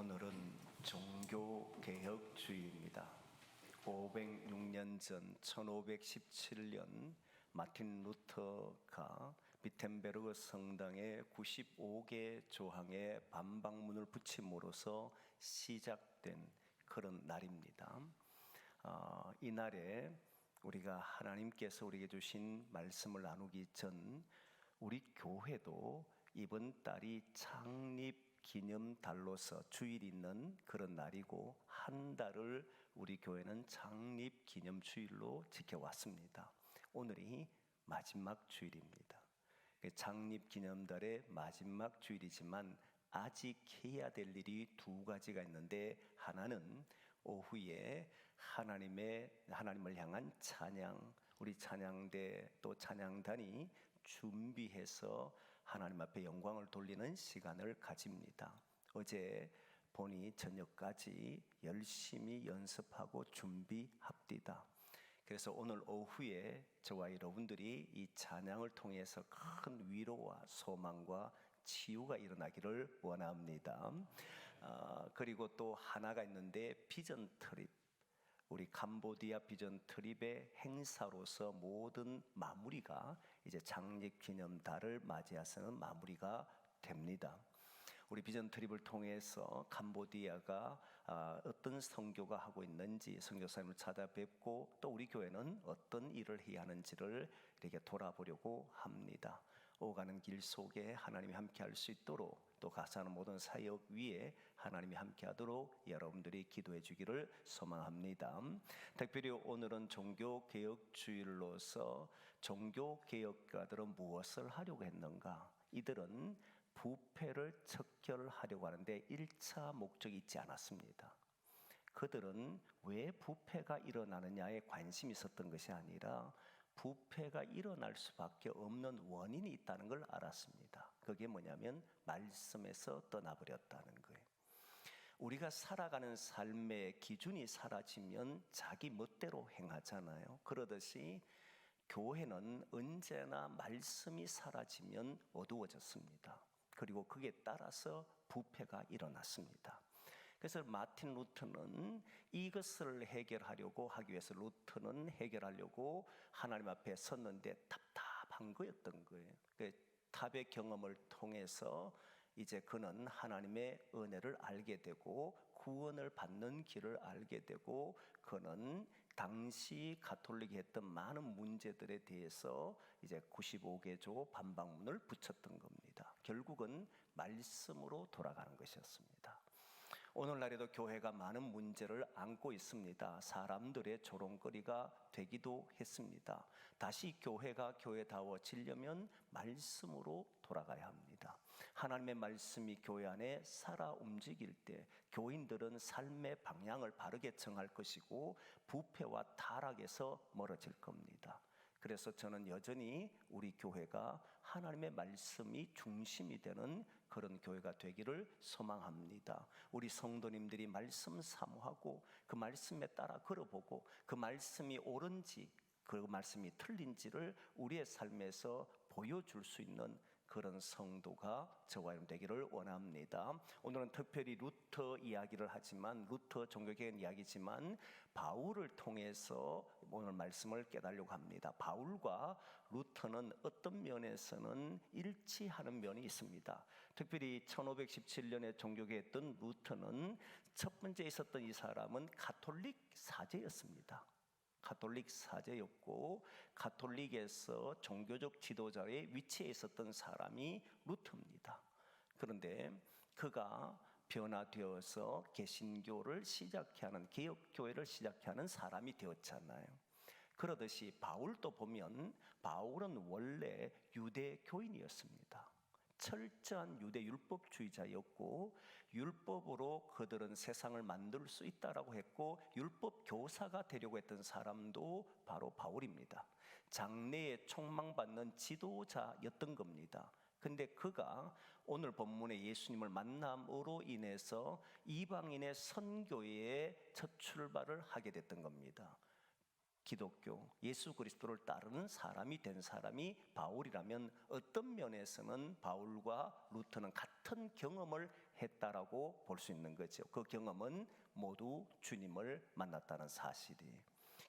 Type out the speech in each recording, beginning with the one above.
오늘은 종교개혁주의입니다. 506년 전 1517년 마틴 루터가 비텐베르그 성당에 95개 조항의 반박문을 붙임으로써 시작된 그런 날입니다. 어, 이 날에 우리가 하나님께서 우리에게 주신 말씀을 나누기 전 우리 교회도 이번 달이 창립 기념 달로서 주일 있는 그런 날이고 한 달을 우리 교회는 창립 기념 주일로 지켜왔습니다. 오늘이 마지막 주일입니다. 그 창립 기념달의 마지막 주일이지만 아직 해야 될 일이 두 가지가 있는데 하나는 오후에 하나님의 하나님을 향한 찬양 우리 찬양대 또 찬양단이 준비해서 하나님 앞에 영광을 돌리는 시간을 가집니다. 어제 보니 저녁까지 열심히 연습하고 준비합디다. 그래서 오늘 오후에 저와 여러분들이 이 찬양을 통해서 큰 위로와 소망과 치유가 일어나기를 원합니다. 어, 그리고 또 하나가 있는데 비전 트립. 우리 캄보디아 비전 트립의 행사로서 모든 마무리가 이제 창립 기념달을 맞이해서는 마무리가 됩니다. 우리 비전 트립을 통해서 캄보디아가 아, 어떤 선교가 하고 있는지 선교사님을 찾아뵙고 또 우리 교회는 어떤 일을 해야 하는지를 이렇게 돌아보려고 합니다. 오가는 길 속에 하나님이 함께 할 수 있도록 또 가사하는 모든 사역 위에 하나님이 함께하도록 여러분들이 기도해 주기를 소망합니다. 특별히 오늘은 종교 개혁 주일로서 종교 개혁가들은 무엇을 하려고 했는가? 이들은 부패를 척결하려고 하는데 1차 목적이 있지 않았습니다. 그들은 왜 부패가 일어나느냐에 관심이 있었던 것이 아니라 부패가 일어날 수밖에 없는 원인이 있다는 걸 알았습니다. 그게 뭐냐면 말씀에서 떠나버렸다는 거예요. 우리가 살아가는 삶의 기준이 사라지면 자기 멋대로 행하잖아요. 그러듯이 교회는 언제나 말씀이 사라지면 어두워졌습니다. 그리고 그에 따라서 부패가 일어났습니다. 그래서 마틴 루터는 이것을 해결하려고 하기 위해서 루터는 해결하려고 하나님 앞에 섰는데 답답한 거였던 거예요. 그 탑의 경험을 통해서 이제 그는 하나님의 은혜를 알게 되고 구원을 받는 길을 알게 되고 그는 당시 가톨릭이 했던 많은 문제들에 대해서 이제 95개조 반박문을 붙였던 겁니다. 결국은 말씀으로 돌아가는 것이었습니다. 오늘날에도 교회가 많은 문제를 안고 있습니다. 사람들의 조롱거리가 되기도 했습니다. 다시 교회가 교회다워지려면 말씀으로 돌아가야 합니다. 하나님의 말씀이 교회 안에 살아 움직일 때 교인들은 삶의 방향을 바르게 정할 것이고 부패와 타락에서 멀어질 겁니다. 그래서 저는 여전히 우리 교회가 하나님의 말씀이 중심이 되는 그런 교회가 되기를 소망합니다. 우리 성도님들이 말씀 사모하고 그 말씀에 따라 걸어보고 그 말씀이 옳은지 그 말씀이 틀린지를 우리의 삶에서 보여줄 수 있는 그런 성도가 저와 여러분 되기를 원합니다. 오늘은 특별히 루터 이야기를 하지만 루터 종교개혁 이야기지만 바울을 통해서 오늘 말씀을 깨달려고 합니다. 바울과 루터는 어떤 면에서는 일치하는 면이 있습니다. 특별히 1517년에 종교개혁했던 루터는 첫 번째 있었던 이 사람은 가톨릭 사제였습니다. 가톨릭 사제였고 가톨릭에서 종교적 지도자의 위치에 있었던 사람이 루터입니다. 그런데 그가 변화되어서 개신교를 시작해 하는 개혁교회를 시작해 하는 사람이 되었잖아요. 그러듯이 바울도 보면 바울은 원래 유대 교인이었습니다. 철저한 유대 율법주의자였고 율법으로 그들은 세상을 만들 수 있다라고 했고 율법 교사가 되려고 했던 사람도 바로 바울입니다. 장래에 총망받는 지도자였던 겁니다. 근데 그가 오늘 본문의 예수님을 만남으로 인해서 이방인의 선교에 첫 출발을 하게 됐던 겁니다. 기독교 예수 그리스도를 따르는 사람이 된 사람이 바울이라면 어떤 면에서는 바울과 루터는 같은 경험을 했다라고 볼 수 있는 거죠. 그 경험은 모두 주님을 만났다는 사실이.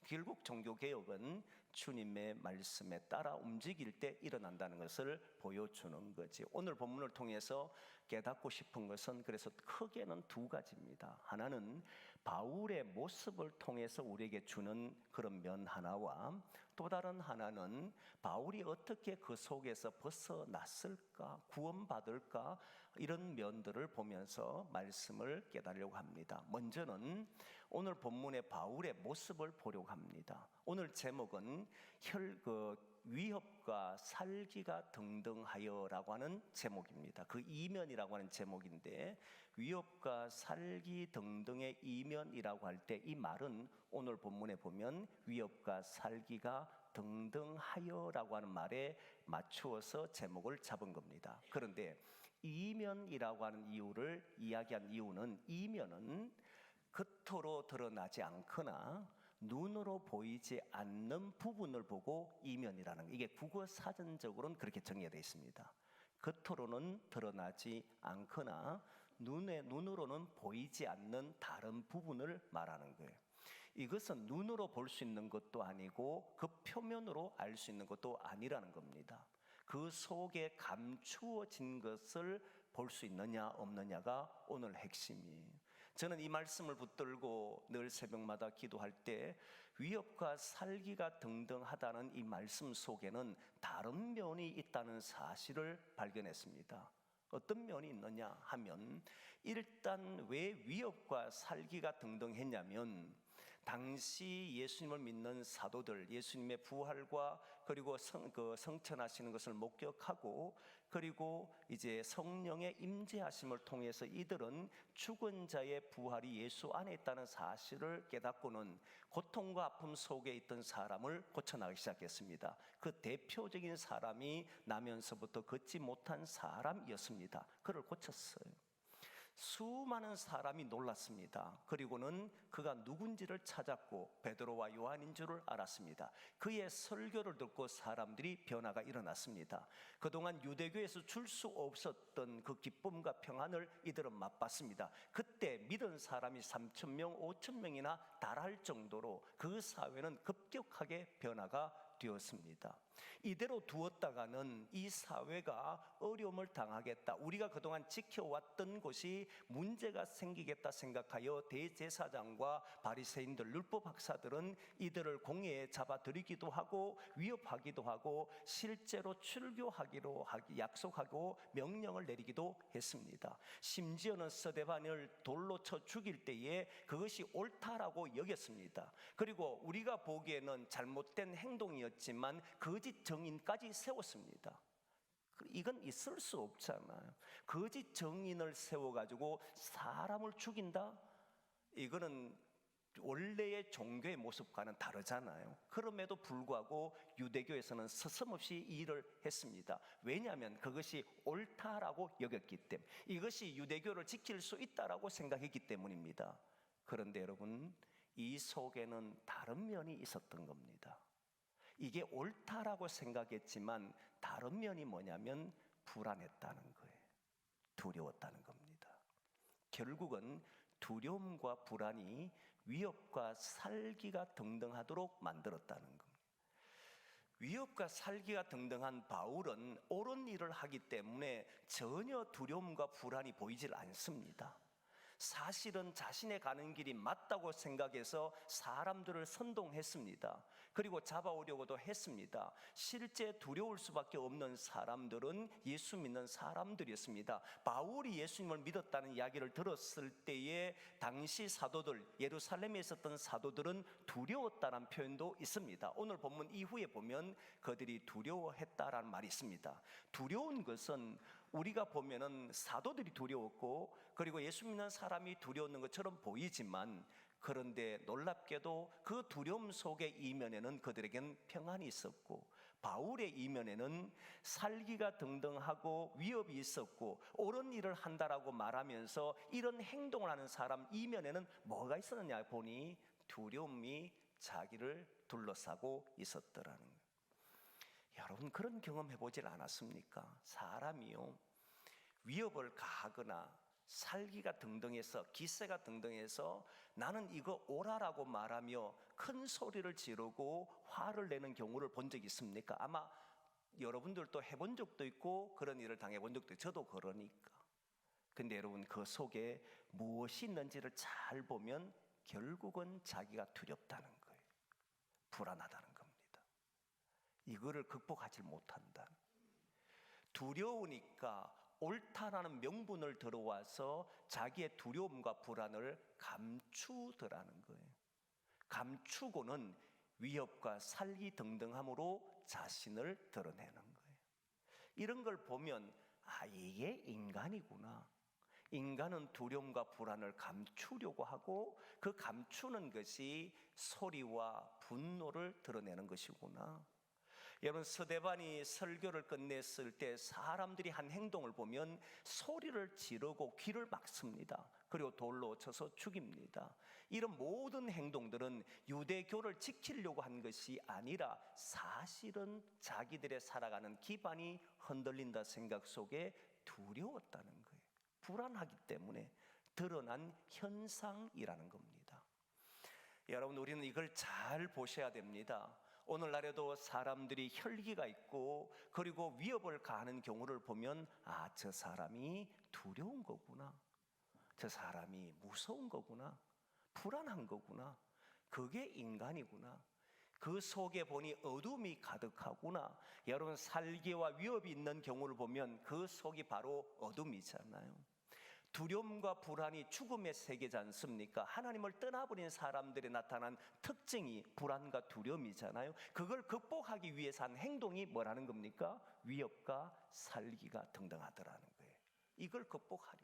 결국 종교 개혁은 주님의 말씀에 따라 움직일 때 일어난다는 것을 보여주는 거지. 오늘 본문을 통해서 깨닫고 싶은 것은 그래서 크게는 두 가지입니다. 하나는 바울의 모습을 통해서 우리에게 주는 그런 면 하나와 또 다른 하나는 바울이 어떻게 그 속에서 벗어났을까, 구원받을까 이런 면들을 보면서 말씀을 깨달으려고 합니다. 먼저는 오늘 본문의 바울의 모습을 보려고 합니다. 오늘 제목은 혈, 그 위협과 살기가 등등하여라고 하는 제목입니다. 그 이면이라고 하는 제목인데 위협과 살기 등등의 이면이라고 할 때 이 말은 오늘 본문에 보면 위협과 살기가 등등하여라고 하는 말에 맞추어서 제목을 잡은 겁니다. 그런데 이면이라고 하는 이유를 이야기한 이유는 이면은 겉으로 드러나지 않거나 눈으로 보이지 않는 부분을 보고 이면이라는 거. 이게 국어 사전적으로는 그렇게 정의가 되어 있습니다. 겉으로는 드러나지 않거나 눈에 눈으로는 보이지 않는 다른 부분을 말하는 거예요. 이것은 눈으로 볼 수 있는 것도 아니고 그 표면으로 알 수 있는 것도 아니라는 겁니다. 그 속에 감추어진 것을 볼 수 있느냐 없느냐가 오늘 핵심이에요. 저는 이 말씀을 붙들고 늘 새벽마다 기도할 때 위협과 살기가 등등하다는 이 말씀 속에는 다른 면이 있다는 사실을 발견했습니다. 어떤 면이 있느냐 하면 일단 왜 위협과 살기가 등등했냐면 당시 예수님을 믿는 사도들 예수님의 부활과 그리고 성, 그 성천하시는 것을 목격하고 그리고 이제 성령의 임재하심을 통해서 이들은 죽은 자의 부활이 예수 안에 있다는 사실을 깨닫고는 고통과 아픔 속에 있던 사람을 고쳐나가기 시작했습니다. 그 대표적인 사람이 나면서부터 걷지 못한 사람이었습니다. 그를 고쳤어요. 수많은 사람이 놀랐습니다. 그리고는 그가 누군지를 찾았고 베드로와 요한인 줄을 알았습니다. 그의 설교를 듣고 사람들이 변화가 일어났습니다. 그동안 유대교에서 줄 수 없었던 그 기쁨과 평안을 이들은 맛봤습니다. 그때 믿은 사람이 3천 명, 5천 명이나 달할 정도로 그 사회는 급격하게 변화가 되었습니다. 이대로 두었다가는 이 사회가 어려움을 당하겠다. 우리가 그동안 지켜왔던 것이 문제가 생기겠다 생각하여 대제사장과 바리새인들 율법 학사들은 이들을 공회에 잡아들이기도 하고 위협하기도 하고 실제로 출교하기로 하기 약속하고 명령을 내리기도 했습니다. 심지어는 서대반을 돌로 쳐 죽일 때에 그것이 옳다라고 여겼습니다. 그리고 우리가 보기에는 잘못된 행동이었지만 거짓 정인까지 세웠습니다. 그 이건 있을 수 없잖아요. 거짓 정인을 세워가지고 사람을 죽인다? 이거는 원래의 종교의 모습과는 다르잖아요. 그럼에도 불구하고 유대교에서는 서슴없이 이 일을 했습니다. 왜냐하면 그것이 옳다라고 여겼기 때문에 이것이 유대교를 지킬 수 있다라고 생각했기 때문입니다. 그런데 여러분 이 속에는 다른 면이 있었던 겁니다. 이게 옳다라고 생각했지만 다른 면이 뭐냐면 불안했다는 거예요. 두려웠다는 겁니다. 결국은 두려움과 불안이 위협과 살기가 등등하도록 만들었다는 겁니다. 위협과 살기가 등등한 바울은 옳은 일을 하기 때문에 전혀 두려움과 불안이 보이질 않습니다. 사실은 자신의 가는 길이 맞다고 생각해서 사람들을 선동했습니다. 그리고 잡아오려고도 했습니다. 실제 두려울 수밖에 없는 사람들은 예수 믿는 사람들이었습니다. 바울이 예수님을 믿었다는 이야기를 들었을 때에 당시 사도들, 예루살렘에 있었던 사도들은 두려웠다는 표현도 있습니다. 오늘 본문 이후에 보면 그들이 두려워했다라는 말이 있습니다. 두려운 것은 우리가 보면은 사도들이 두려웠고 그리고 예수 믿는 사람이 두려웠는 것처럼 보이지만 그런데 놀랍게도 그 두려움 속의 이면에는 그들에겐 평안이 있었고 바울의 이면에는 살기가 등등하고 위협이 있었고 옳은 일을 한다라고 말하면서 이런 행동을 하는 사람 이면에는 뭐가 있었느냐 보니 두려움이 자기를 둘러싸고 있었더라는. 여러분 그런 경험 해보질 않았습니까? 사람이요 위협을 가하거나 살기가 등등해서 기세가 등등해서 나는 이거 오라라고 말하며 큰 소리를 지르고 화를 내는 경우를 본 적 있습니까? 아마 여러분들도 해본 적도 있고 그런 일을 당해본 적도 있고 저도 그러니까. 근데 여러분 그 속에 무엇이 있는지를 잘 보면 결국은 자기가 두렵다는 거예요. 불안하다는. 이거를 극복하지 못한다. 두려우니까 옳다라는 명분을 들어와서 자기의 두려움과 불안을 감추더라는 거예요. 감추고는 위협과 살기 등등함으로 자신을 드러내는 거예요. 이런 걸 보면 아 이게 인간이구나. 인간은 두려움과 불안을 감추려고 하고 그 감추는 것이 소리와 분노를 드러내는 것이구나. 여러분 서대반이 설교를 끝냈을 때 사람들이 한 행동을 보면 소리를 지르고 귀를 막습니다. 그리고 돌로 쳐서 죽입니다. 이런 모든 행동들은 유대교를 지키려고 한 것이 아니라 사실은 자기들의 살아가는 기반이 흔들린다 생각 속에 두려웠다는 거예요. 불안하기 때문에 드러난 현상이라는 겁니다. 여러분 우리는 이걸 잘 보셔야 됩니다. 오늘날에도 사람들이 혈기가 있고 그리고 위협을 가하는 경우를 보면 아 저 사람이 두려운 거구나. 저 사람이 무서운 거구나. 불안한 거구나. 그게 인간이구나. 그 속에 보니 어둠이 가득하구나. 여러분 살기와 위협이 있는 경우를 보면 그 속이 바로 어둠이잖아요. 두려움과 불안이 죽음의 세계지 않습니까? 하나님을 떠나버린 사람들이 나타난 특징이 불안과 두려움이잖아요. 그걸 극복하기 위해서 한 행동이 뭐라는 겁니까? 위협과 살기가 등등하더라는 거예요. 이걸 극복하려고.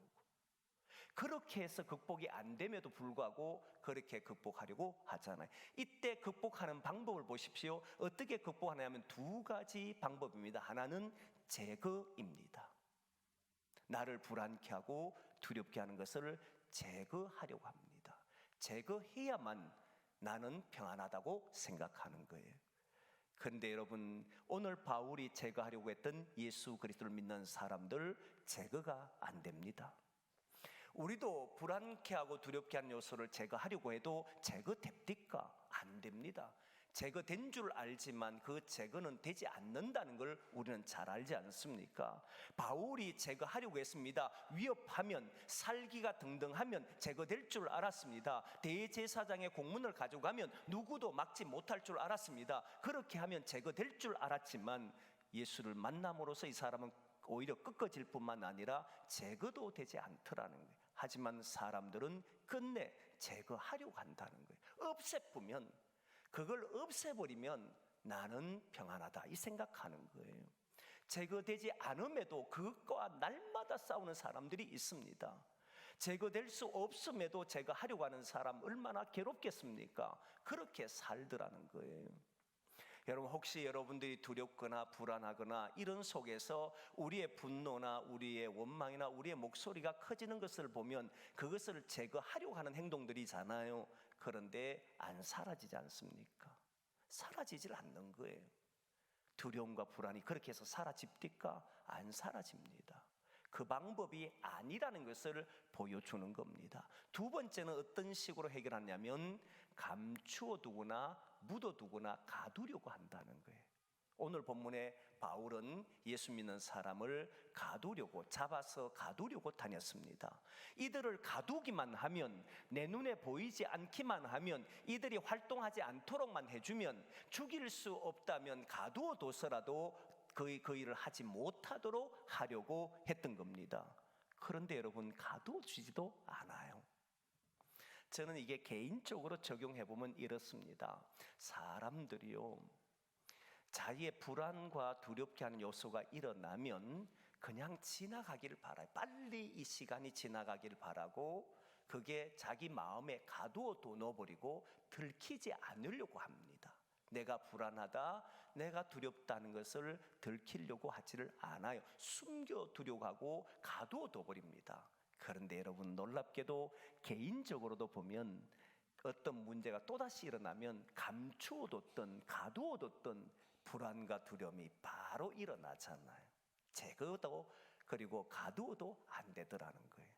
그렇게 해서 극복이 안 됨에도 불구하고 그렇게 극복하려고 하잖아요. 이때 극복하는 방법을 보십시오. 어떻게 극복하냐면 두 가지 방법입니다. 하나는 제거입니다. 나를 불안케 하고 두렵게 하는 것을 제거하려고 합니다. 제거해야만 나는 평안하다고 생각하는 거예요. 그런데 여러분 오늘 바울이 제거하려고 했던 예수 그리스도를 믿는 사람들 제거가 안 됩니다. 우리도 불안케 하고 두렵게 하는 요소를 제거하려고 해도 제거됩니까? 안 됩니다. 제거된 줄 알지만 그 제거는 되지 않는다는 걸 우리는 잘 알지 않습니까? 바울이 제거하려고 했습니다. 위협하면 살기가 등등하면 제거될 줄 알았습니다. 대제사장의 공문을 가져가면 누구도 막지 못할 줄 알았습니다. 그렇게 하면 제거될 줄 알았지만 예수를 만남으로써 이 사람은 오히려 꺾어질 뿐만 아니라 제거도 되지 않더라는 거예요. 하지만 사람들은 끝내 제거하려고 한다는 거예요. 없애보면 그걸 없애버리면 나는 평안하다 이 생각하는 거예요. 제거되지 않음에도 그것과 날마다 싸우는 사람들이 있습니다. 제거될 수 없음에도 제거하려고 하는 사람 얼마나 괴롭겠습니까? 그렇게 살더라는 거예요. 여러분 혹시 여러분들이 두렵거나 불안하거나 이런 속에서 우리의 분노나 우리의 원망이나 우리의 목소리가 커지는 것을 보면 그것을 제거하려고 하는 행동들이잖아요. 그런데 안 사라지지 않습니까? 사라지질 않는 거예요. 두려움과 불안이 그렇게 해서 사라집니까? 안 사라집니다. 그 방법이 아니라는 것을 보여주는 겁니다. 두 번째는 어떤 식으로 해결하냐면 감추어 두거나 묻어 두거나 가두려고 한다는 거예요. 오늘 본문에 바울은 예수 믿는 사람을 가두려고 잡아서 가두려고 다녔습니다. 이들을 가두기만 하면 내 눈에 보이지 않기만 하면 이들이 활동하지 않도록만 해주면 죽일 수 없다면 가두어 둬서라도 그, 그 일을 하지 못하도록 하려고 했던 겁니다. 그런데 여러분 가두어 주지도 않아요. 저는 이게 개인적으로 적용해 보면 이렇습니다. 사람들이요. 자기의 불안과 두렵게 하는 요소가 일어나면 그냥 지나가기를 바라요. 빨리 이 시간이 지나가기를 바라고 그게 자기 마음에 가두어 둬놓버리고 들키지 않으려고 합니다. 내가 불안하다, 내가 두렵다는 것을 들키려고 하지를 않아요. 숨겨 두려고 하고 가두어 둬버립니다. 그런데 여러분 놀랍게도 개인적으로도 보면 어떤 문제가 또다시 일어나면 감추어뒀던 가두어뒀던 불안과 두려움이 바로 일어나잖아요. 제거도 그리고 가두어도 안 되더라는 거예요.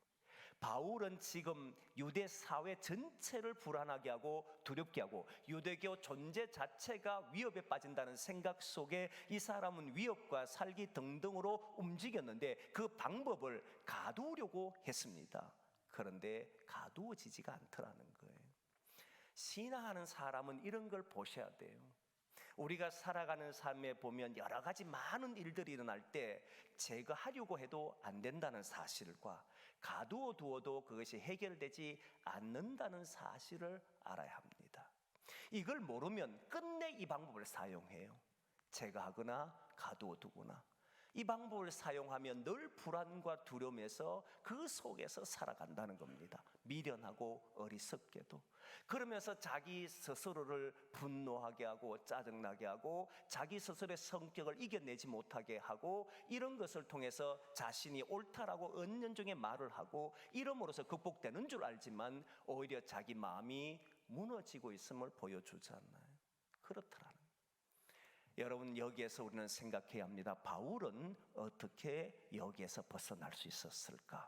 바울은 지금 유대 사회 전체를 불안하게 하고 두렵게 하고 유대교 존재 자체가 위협에 빠진다는 생각 속에 이 사람은 위협과 살기 등등으로 움직였는데 그 방법을 가두려고 했습니다. 그런데 가두어지지가 않더라는 거예요. 신앙하는 사람은 이런 걸 보셔야 돼요. 우리가 살아가는 삶에 보면 여러 가지 많은 일들이 일어날 때 제거하려고 해도 안 된다는 사실과 가두어 두어도 그것이 해결되지 않는다는 사실을 알아야 합니다. 이걸 모르면 끝내 이 방법을 사용해요. 제거하거나 가두어 두거나. 이 방법을 사용하면 늘 불안과 두려움에서 그 속에서 살아간다는 겁니다. 미련하고 어리석게도. 그러면서 자기 스스로를 분노하게 하고 짜증나게 하고 자기 스스로의 성격을 이겨내지 못하게 하고 이런 것을 통해서 자신이 옳다라고 은연중에 말을 하고 이름으로써 극복되는 줄 알지만 오히려 자기 마음이 무너지고 있음을 보여주지 않나요? 그렇더라는 여러분 여기에서 우리는 생각해야 합니다. 바울은 어떻게 여기에서 벗어날 수 있었을까?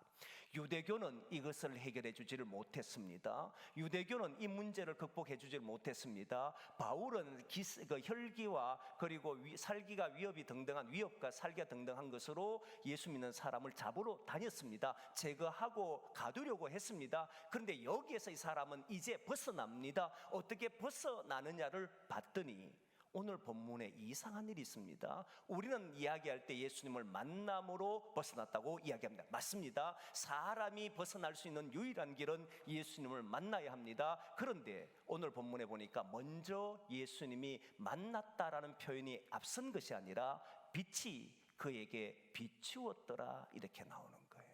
유대교는 이것을 해결해 주지를 못했습니다. 유대교는 이 문제를 극복해 주지를 못했습니다. 바울은 기스, 그 혈기와 그리고 위, 살기가 위협이 등등한 위협과 살기가 등등한 것으로 예수 믿는 사람을 잡으러 다녔습니다. 제거하고 가두려고 했습니다. 그런데 여기에서 이 사람은 이제 벗어납니다. 어떻게 벗어나느냐를 봤더니 오늘 본문에 이상한 일이 있습니다. 우리는 이야기할 때 예수님을 만남으로 벗어났다고 이야기합니다. 맞습니다. 사람이 벗어날 수 있는 유일한 길은 예수님을 만나야 합니다. 그런데 오늘 본문에 보니까 먼저 예수님이 만났다라는 표현이 앞선 것이 아니라 빛이 그에게 비추었더라 이렇게 나오는 거예요.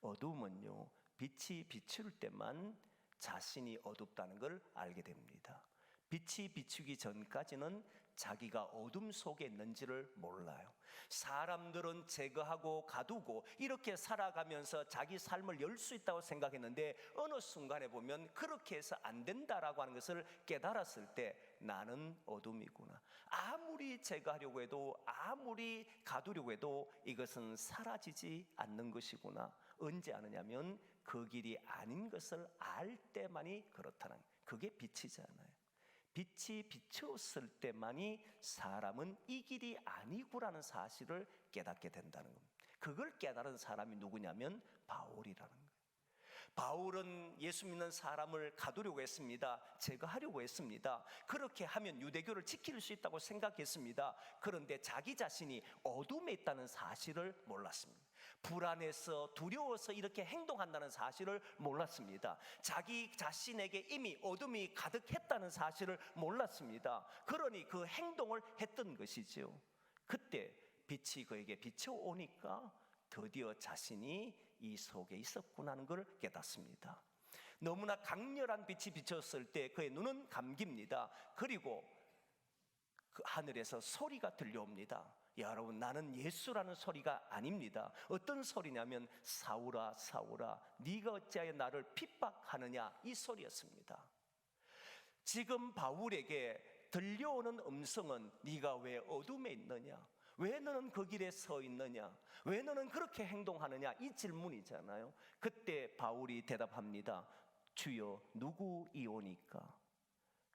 어둠은요, 빛이 비출 때만 자신이 어둡다는 걸 알게 됩니다. 빛이 비추기 전까지는 자기가 어둠 속에 있는지를 몰라요. 사람들은 제거하고 가두고 이렇게 살아가면서 자기 삶을 열 수 있다고 생각했는데 어느 순간에 보면 그렇게 해서 안 된다라고 하는 것을 깨달았을 때 나는 어둠이구나. 아무리 제거하려고 해도 아무리 가두려고 해도 이것은 사라지지 않는 것이구나. 언제 아느냐면 그 길이 아닌 것을 알 때만이 그렇다는 그게 빛이잖아요. 빛이 비추었을 때만이 사람은 이 길이 아니구라는 사실을 깨닫게 된다는 겁니다. 그걸 깨달은 사람이 누구냐면 바울이라는 거예요. 바울은 예수 믿는 사람을 가두려고 했습니다. 제거하려고 했습니다. 그렇게 하면 유대교를 지킬 수 있다고 생각했습니다. 그런데 자기 자신이 어둠에 있다는 사실을 몰랐습니다. 불안해서 두려워서 이렇게 행동한다는 사실을 몰랐습니다. 자기 자신에게 이미 어둠이 가득했다는 사실을 몰랐습니다. 그러니 그 행동을 했던 것이죠. 그때 빛이 그에게 비춰오니까 드디어 자신이 이 속에 있었구나는 걸 깨닫습니다. 너무나 강렬한 빛이 비쳤을 때 그의 눈은 감깁니다. 그리고 그 하늘에서 소리가 들려옵니다. 여러분 나는 예수라는 소리가 아닙니다. 어떤 소리냐면 사울아 사울아 네가 어찌하여 나를 핍박하느냐 이 소리였습니다. 지금 바울에게 들려오는 음성은 네가 왜 어둠에 있느냐? 왜 너는 그 길에 서 있느냐? 왜 너는 그렇게 행동하느냐? 이 질문이잖아요. 그때 바울이 대답합니다. 주여 누구이오니까?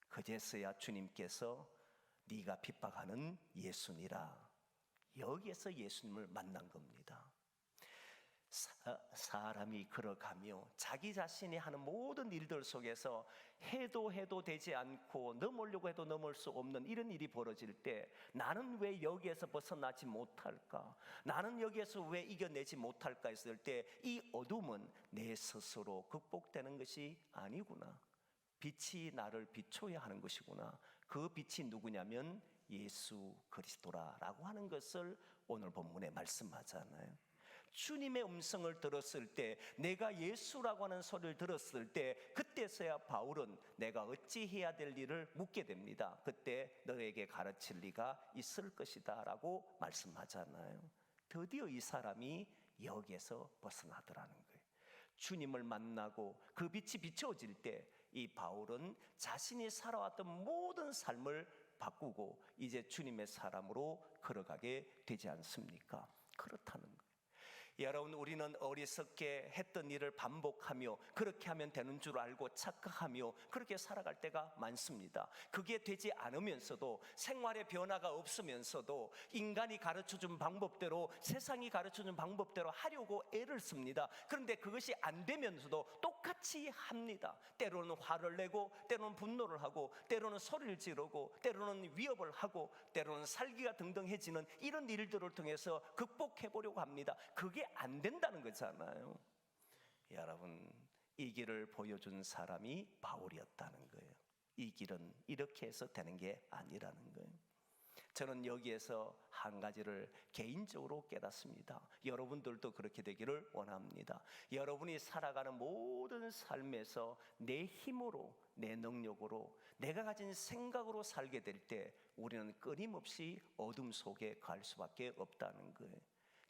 그제서야 주님께서 네가 핍박하는 예수니라. 여기에서 예수님을 만난 겁니다. 사, 람이 걸어가며 자기 자신이 하는 모든 일들 속에서 해도 해도 되지 않고 넘으려고 해도 넘을 수 없는 이런 일이 벌어질 때 나는 왜 여기에서 벗어나지 못할까? 나는 여기에서 왜 이겨내지 못할까 했을 때 이 어둠은 내 스스로 극복되는 것이 아니구나. 빛이 나를 비춰야 하는 것이구나. 그 빛이 누구냐면 예수 그리스도라라고 하는 것을 오늘 본문에 말씀하잖아요. 주님의 음성을 들었을 때 내가 예수라고 하는 소리를 들었을 때 그때서야 바울은 내가 어찌 해야 될 일을 묻게 됩니다. 그때 너에게 가르칠 리가 있을 것이다 라고 말씀하잖아요. 드디어 이 사람이 여기에서 벗어나더라는 거예요. 주님을 만나고 그 빛이 비춰질 때 이 바울은 자신이 살아왔던 모든 삶을 바꾸고 이제 주님의 사람으로 걸어가게 되지 않습니까? 그렇다는. 여러분 우리는 어리석게 했던 일을 반복하며 그렇게 하면 되는 줄 알고 착각하며 그렇게 살아갈 때가 많습니다. 그게 되지 않으면서도 생활의 변화가 없으면서도 인간이 가르쳐 준 방법대로 세상이 가르쳐 준 방법대로 하려고 애를 씁니다. 그런데 그것이 안 되면서도 똑같이 합니다. 때로는 화를 내고 때로는 분노를 하고 때로는 소리를 지르고 때로는 위협을 하고 때로는 살기가 등등해지는 이런 일들을 통해서 극복해 보려고 합니다. 그게 안 된다는 거잖아요. 여러분 이 길을 보여준 사람이 바울이었다는 거예요. 이 길은 이렇게 해서 되는 게 아니라는 거예요. 저는 여기에서 한 가지를 개인적으로 깨닫습니다. 여러분들도 그렇게 되기를 원합니다. 여러분이 살아가는 모든 삶에서 내 힘으로, 내 능력으로, 내가 가진 생각으로 살게 될 때 우리는 끊임없이 어둠 속에 갈 수밖에 없다는 거예요.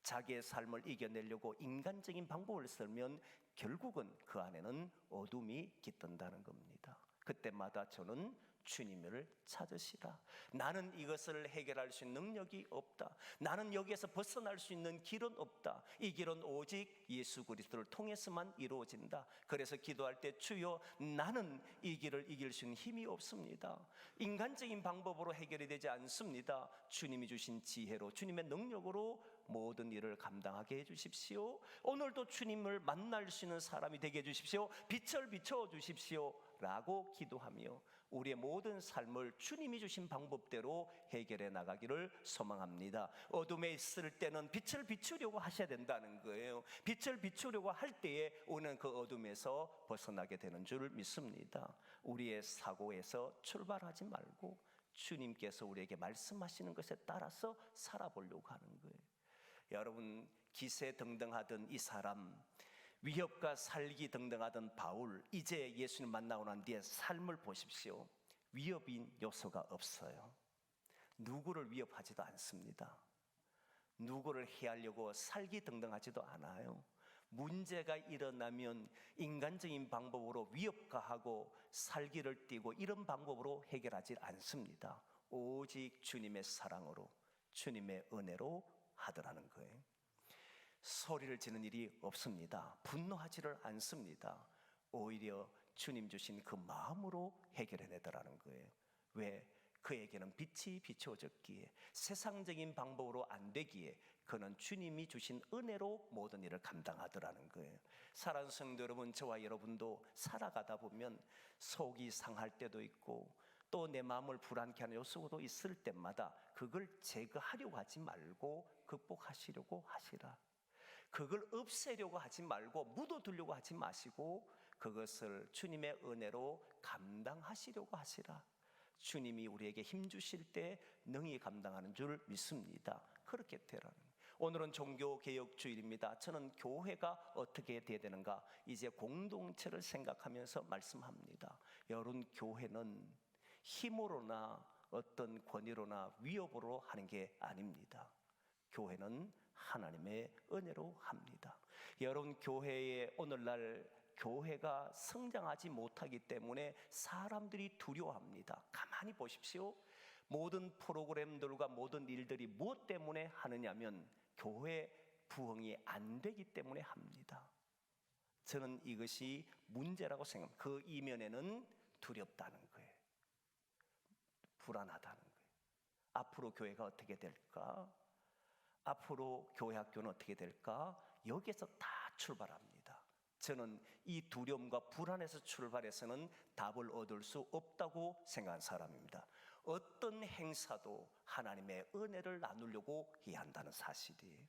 자기의 삶을 이겨내려고 인간적인 방법을 쓰면 결국은 그 안에는 어둠이 깃든다는 겁니다. 그때마다 저는 주님을 찾으시라. 나는 이것을 해결할 수 있는 능력이 없다. 나는 여기에서 벗어날 수 있는 길은 없다. 이 길은 오직 예수 그리스도를 통해서만 이루어진다. 그래서 기도할 때 주여 나는 이 길을 이길 수 있는 힘이 없습니다. 인간적인 방법으로 해결이 되지 않습니다. 주님이 주신 지혜로 주님의 능력으로 모든 일을 감당하게 해 주십시오. 오늘도 주님을 만날 수 있는 사람이 되게 해 주십시오. 빛을 비춰 주십시오. 라고 기도하며 우리의 모든 삶을 주님이 주신 방법대로 해결해 나가기를 소망합니다. 어둠에 있을 때는 빛을 비추려고 하셔야 된다는 거예요. 빛을 비추려고 할 때에 오는 그 어둠에서 벗어나게 되는 줄 믿습니다. 우리의 사고에서 출발하지 말고 주님께서 우리에게 말씀하시는 것에 따라서 살아보려고 하는 거예요. 여러분 기세 등등 하던 이 사람 위협과 살기 등등 하던 바울 이제 예수님 만나고 난 뒤에 삶을 보십시오. 위협인 요소가 없어요. 누구를 위협하지도 않습니다. 누구를 해하려고 살기 등등 하지도 않아요. 문제가 일어나면 인간적인 방법으로 위협가하고 살기를 띠고 이런 방법으로 해결하지 않습니다. 오직 주님의 사랑으로 주님의 은혜로 하더라는 거예요. 소리를 지는 일이 없습니다. 분노하지를 않습니다. 오히려 주님 주신 그 마음으로 해결해내더라는 거예요. 왜? 그에게는 빛이 비추어졌기에 세상적인 방법으로 안 되기에 그는 주님이 주신 은혜로 모든 일을 감당하더라는 거예요. 사랑하는 성도 여러분, 저와 여러분도 살아가다 보면 속이 상할 때도 있고 또 내 마음을 불안케 하는 요소도 있을 때마다 그걸 제거하려고 하지 말고 극복하시려고 하시라. 그걸 없애려고 하지 말고 묻어두려고 하지 마시고 그것을 주님의 은혜로 감당하시려고 하시라. 주님이 우리에게 힘 주실 때 능히 감당하는 줄 믿습니다. 그렇게 되라는. 오늘은 종교 개혁 주일입니다. 저는 교회가 어떻게 돼야 되는가 이제 공동체를 생각하면서 말씀합니다. 여러분 교회는 힘으로나 어떤 권위로나 위협으로 하는 게 아닙니다. 교회는 하나님의 은혜로 합니다. 여러분 교회에 오늘날 교회가 성장하지 못하기 때문에 사람들이 두려워합니다. 가만히 보십시오. 모든 프로그램들과 모든 일들이 무엇 때문에 하느냐면 교회 부흥이 안 되기 때문에 합니다. 저는 이것이 문제라고 생각합니다. 그 이면에는 두렵다는 거예요. 불안하다는 거예요. 앞으로 교회가 어떻게 될까? 앞으로 교회 학교는 어떻게 될까? 여기에서 다 출발합니다. 저는 이 두려움과 불안에서 출발해서는 답을 얻을 수 없다고 생각한 사람입니다. 어떤 행사도 하나님의 은혜를 나누려고 해야 한다는 사실이에요.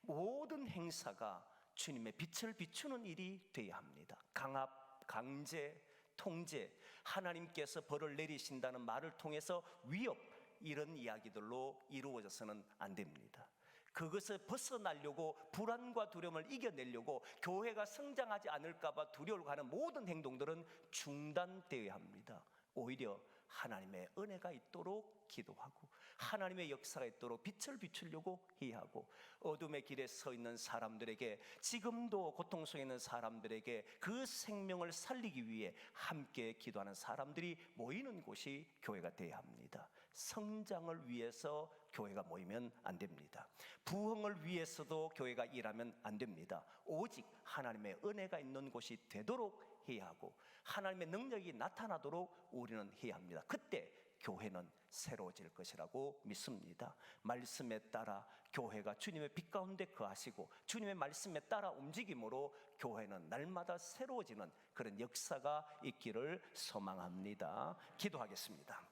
모든 행사가 주님의 빛을 비추는 일이 되어야 합니다. 강압, 강제, 통제, 하나님께서 벌을 내리신다는 말을 통해서 위협, 이런 이야기들로 이루어져서는 안 됩니다. 그것을 벗어나려고 불안과 두려움을 이겨내려고 교회가 성장하지 않을까봐 두려울 하는 모든 행동들은 중단되어야 합니다. 오히려 하나님의 은혜가 있도록 기도하고 하나님의 역사가 있도록 빛을 비추려고 해야 하고 어둠의 길에 서 있는 사람들에게 지금도 고통 속에 있는 사람들에게 그 생명을 살리기 위해 함께 기도하는 사람들이 모이는 곳이 교회가 되어야 합니다. 성장을 위해서 교회가 모이면 안 됩니다. 부흥을 위해서도 교회가 일하면 안 됩니다. 오직 하나님의 은혜가 있는 곳이 되도록 해야 하고 하나님의 능력이 나타나도록 우리는 해야 합니다. 그때 교회는 새로워질 것이라고 믿습니다. 말씀에 따라 교회가 주님의 빛 가운데 거하시고 주님의 말씀에 따라 움직임으로 교회는 날마다 새로워지는 그런 역사가 있기를 소망합니다. 기도하겠습니다.